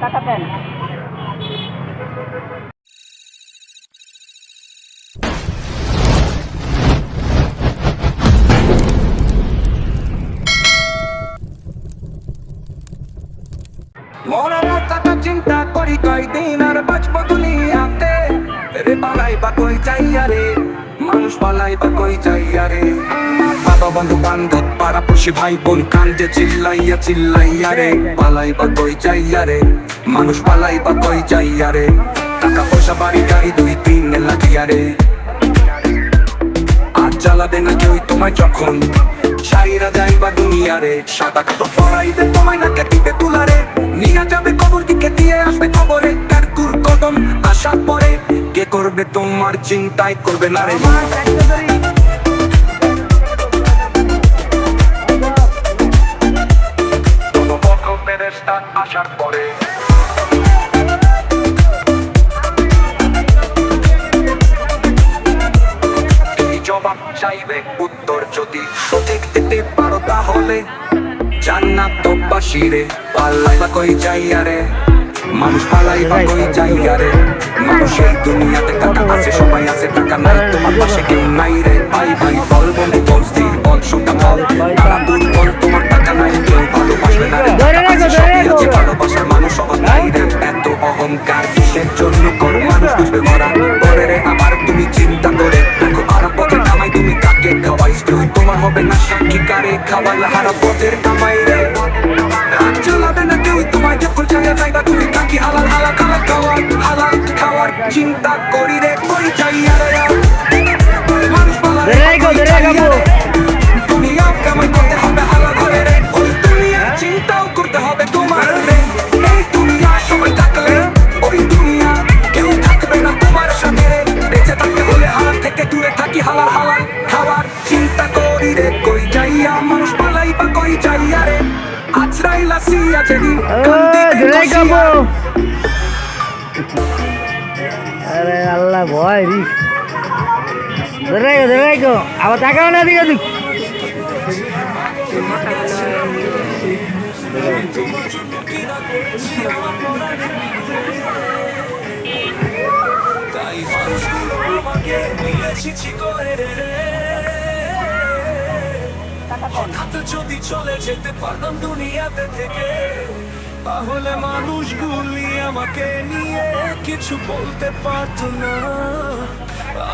টাকা দেন মনের কথা চিন্তা করি কয়দিন আর বাঁচবো দুনিয়াতে। রে পালাই বা কই চাইয়া রে? মানুষ পালাই বা কই চাইয়া রে? বাবা বন্ধু বান্ধব পাড়া পড়শি ভাই বোন কান্দে, চিল্লাইয়া চিল্লাইয়া রে। পালাই বা কই চাইয়া রে? মানুষ পালাই বা কই চাইয়া রে? টাকা পয়সা, বাড়ি গাড়ি দুই তিন লাগিয়া রে। আর জ্বালাবে না কেউ তোমায় যখন। সাইরা যাইবা দুনিয়ারে সাদা কাটো পড়াইতে তোমায় না কেটিতে তুলারে নিয়ে যাবে কবর দিকে দিয়ে আসবে খবরে কার কুর কদম আসার পরে। কে করবে তোমার চিন্তাই করবে না রে। তো বাসিরে পাল্লাই বা কই যাইয়া রে? মানুষ পালাই বা কই যাইয়া রে? মানুষ এই দুনিয়াতে টাকা আছে, সবাই আছে, টাকা নাই, তোমার পাশে কেউ নাই রে। ভাই ভাই বল বলে বল, স্থির বল বল। যেদিন কান্দিতে ধরে বসিয়া খাব। আরে আল্লাহ ভয় রিক্স ধরে রাখো ধরে রাখো। আবার তাকাও না দিকে দিক তাই আমাকে নিয়েছি ছি করে রে হঠাৎ যদি চলে যেতে পারতাম দুনিয়াতে থেকে, তাহলে মানুষগুলি আমাকে নিয়ে কিছু বলতে পারতো না।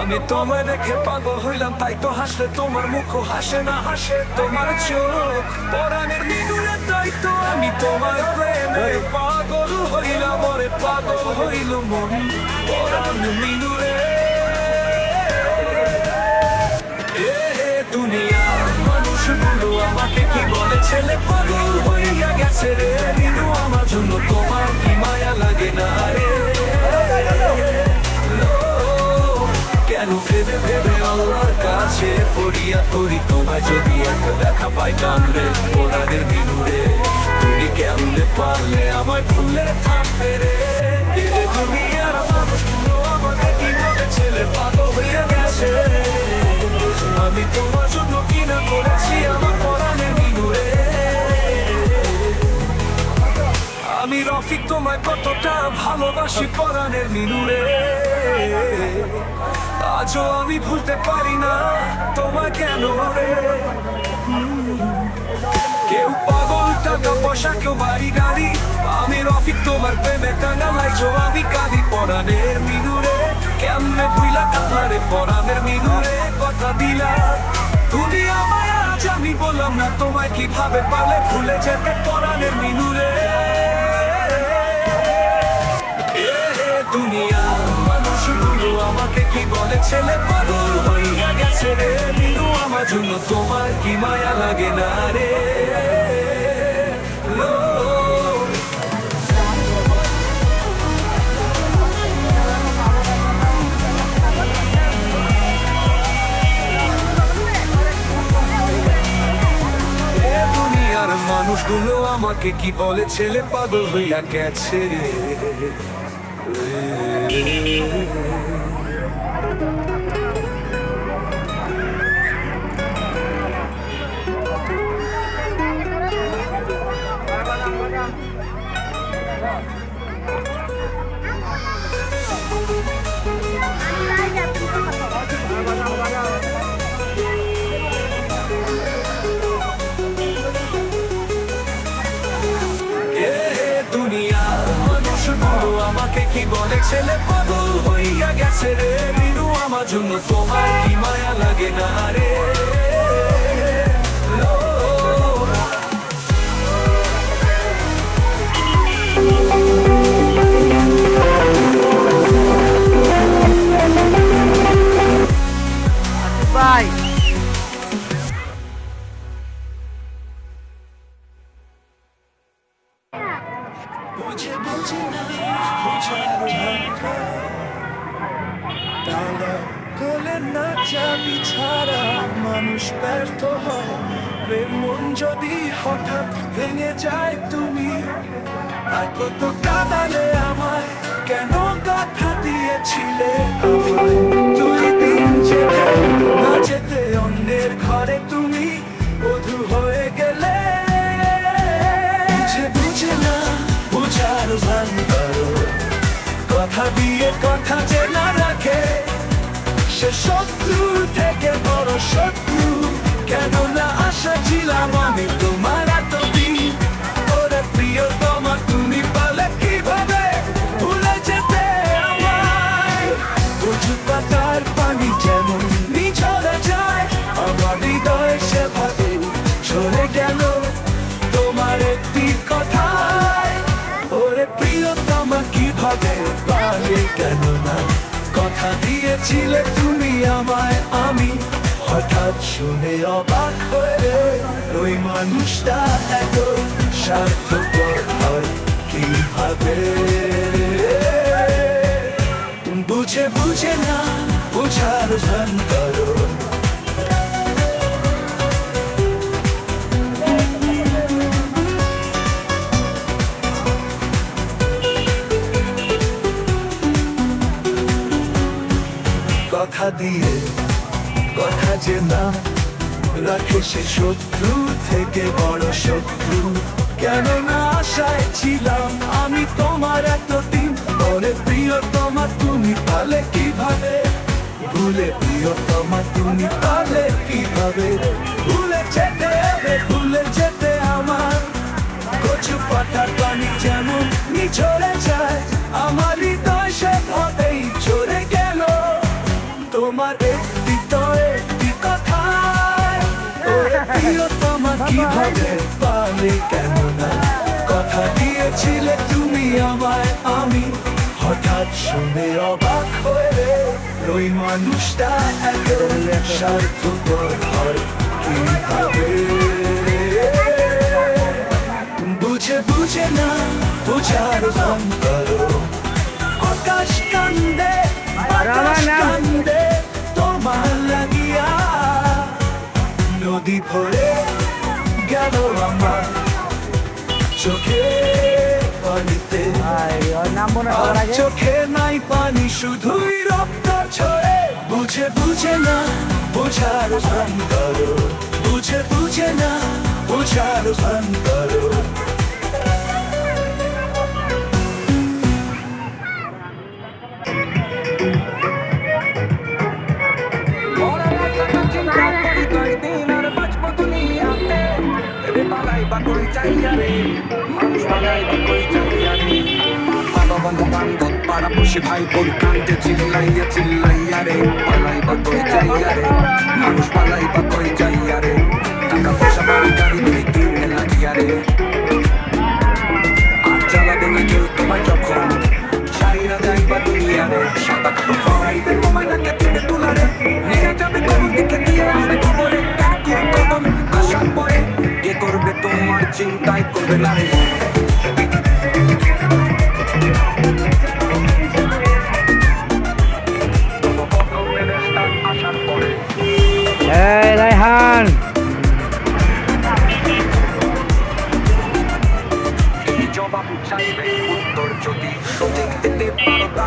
আমি তোমায় দেখে পাগল হইলাম, তাই তো হাসলে তোমার মুখ হাসে না, হাসে তোমার চোখ। পরাণের মিনুরে তাই তো আমি তোমার প্রেমে পাগল হইলাম, ওরে পাগল হইল মন। পরাণ মিনুরে মানুষগুলো কি বলে, ছেলে পাগল হইয়া গেছে রে, রিনু আমার জন্য তোমার কি মায়া লাগে না রে? কেন ভেবে ভেবে আল্লাহর কাছে পড়িয়া করি তোমায় যদি একটা দেখা পাইতাম রে ওরাদের বিনুরে তুমি কেমনে পারলে আমায় ভুলে থাকবে রে? মানুষগুলো আমাকে কি বলে, ছেলে পাগল হইয়া গেছে আমি তোমার তোমায় কতটা ভালোবাসি পরাণের মিনুরে আজও আমি ভুলতে পারি না তোমায় কেন রে। কেউ পাগল, টাকা পয়সা, কেউ বাড়ি, গাড়ি। আমি রফিক, তোমার প্রেমে টাঙ্গা লাইছো আমি কাঁদি পরাণের মিনুরে কেমনে ভুইলা কাঁথারে পরাণের মিনুরে কথা দিলা। তুমি আমায় আজ আমি বললাম না, তোমায় কীভাবে পালে ভুলে যেতে পরাণের মিনুরে দুনিয়া মানুষগুলো আমাকে কি বলে? ছেলে পাগল হইয়া গেছে রে মিনু আমার জন্য তোমার কি মায়া লাগে না রে? মানুষগুলো আমাকে কি বলে? ছেলে পাগল হইয়া গেছে Yeah. কি বলে ছেলে পাগল হইয়া গেছে রে? মিনু আমার জন্য তোমার কি মায়া লাগে না রে? ছাড়া মানুষ ব্যর্থ হয় প্রেম মন যদি হঠাৎ ভেঙে যায় তুমি আর কত কাদালে আমায় কেন গাথা দিয়েছিলে আমায় দুই দিন যেতে না যেতে অন্যের ঘরে তুমি কথা কথা যে না রাখে। সে শত্রু থেকে বড় শত্রু। কেন না আশা ছিলাম আমি তোমার এতদিন ওরে প্রিয় তোমার তুমি পালে কীভাবে? ভুলে যেতে আমায়। হৃদয় সেভাবে চলে গেল। তোমার একটি কথায়, ওরে কীভাবে কেন না কথা দিয়েছিলে তুমি আমায়, আমি হঠাৎ শুনে অবাক হয়ে ওই মানুষটা এত স্বার্থপর হয় কীভাবে? বুঝে বুঝে না, বুঝার ধন দিয়ে কথা যে না রাখে সে শত্রু থেকে বড় শত্রু। কেন না আশায় ছিলাম আমি তোমার এতদিন। বলে প্রিয় তোমার তুমি পালে কীভাবে? ভুলে প্রিয় তোমার তুমি পালে কীভাবে? ভুলে যেতে হবে, ভুলে যেতে আমার। কচু পাতার পানি যেমন নিচড়ে কীভাবে পালে কেন না কথা দিয়েছিলে তুমি আমায়, আমি হঠাৎ শুনে অবাক হয়ে ওই মানুষটা এত স্বার্থপর হয় কীভাবে? বুঝে বুঝে না, বুঝার ভান করো। আকাশ কান্দে বাতাস মনে আর আগে। চোখে নাই পানি, শুধুই রক্ত ছড়ে। বুঝে বুঝে না, বুঝার ভান করো। বুঝে বুঝে না, বুঝার ভান করো ভাই বোন কান্দে চিল্লাইয়া চিল্লাইয়া রে? পালাই বা কই যাইয়া রে? মানুষ পালাই বা কই যাইয়া রে? টাকা পয়সা বাড়ি, গাড়ি, দুই কিনে লাগিয়া রে। আর জ্বালাবে না কেউ তোমায় যখন। সারিরা যাইবা দুনিয়া রে। সাদা কাপড় ফরাইবে তোমায় নাকে তুলে তোলা রে। নিয়ে যাবে কোন দিকে দিয়ে আসবে খবরে। কাকুর কদম আসার পরে। কে করবে তোমার চিন্তায় করবে না রে?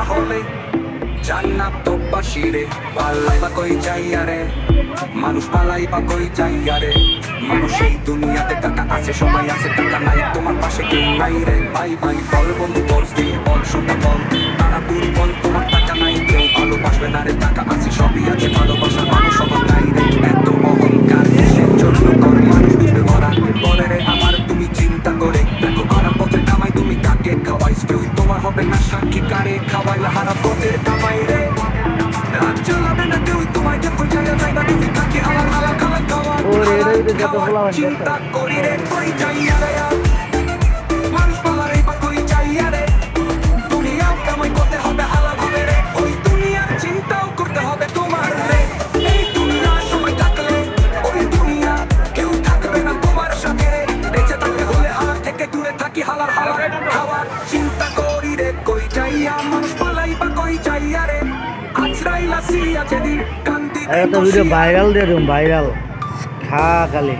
তাহলে জান্নাত তো বাসিরে পাল্লাই বা কই যাইয়া মানুষ পালাই বা কই যাইয়া রে? মানুষ এই দুনিয়াতে টাকা আছে, সবাই আছে, টাকা নাই, তোমার পাশে কেউ নাই রে। ভাই ভাই বল বন্ধু, বল দিয়ে বল সোনা বল দূর বল তোমার টাকা নাই, কেউ ভালোবাসবে না রে, টাকা আছে, সবই আছে ভালোবাসার মানুষ সবার নাই রে। চিন্তা করি রে কই যাইয়া রে। মানুষ পালারে বা কই যাইয়া রে। দুনিয়া কামাই করতে হবে রে। ওই দুনিয়ার চিন্তাও করতে হবে তোমার রে। এই দুনিয়া সময় থাকলে ওই দুনিয়া কেউ থাকবে না তোমার সাথে রে। বেঁচে থাকতে হলে হালাল থেকে দূরে থাকি খাওয়ার চিন্তা করি রে। কই যাইয়া মানুষ পালাই বা কই যাইয়া রে। আজরাইল আসিয়া যেদিন কান্দি একটা ভিডিও ভাইরাল দিয়ে দিন ভাইরাল খা খালি।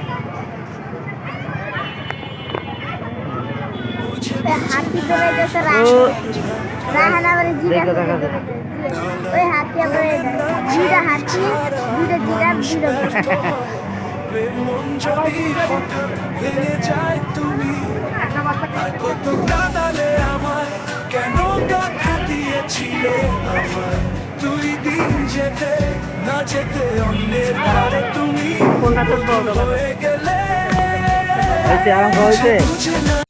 আমায় কেন দিয়েছিলে দিন যেতে না যেতে অন্যের তুমি হয়ে গেলে হয়েছে বুঝে না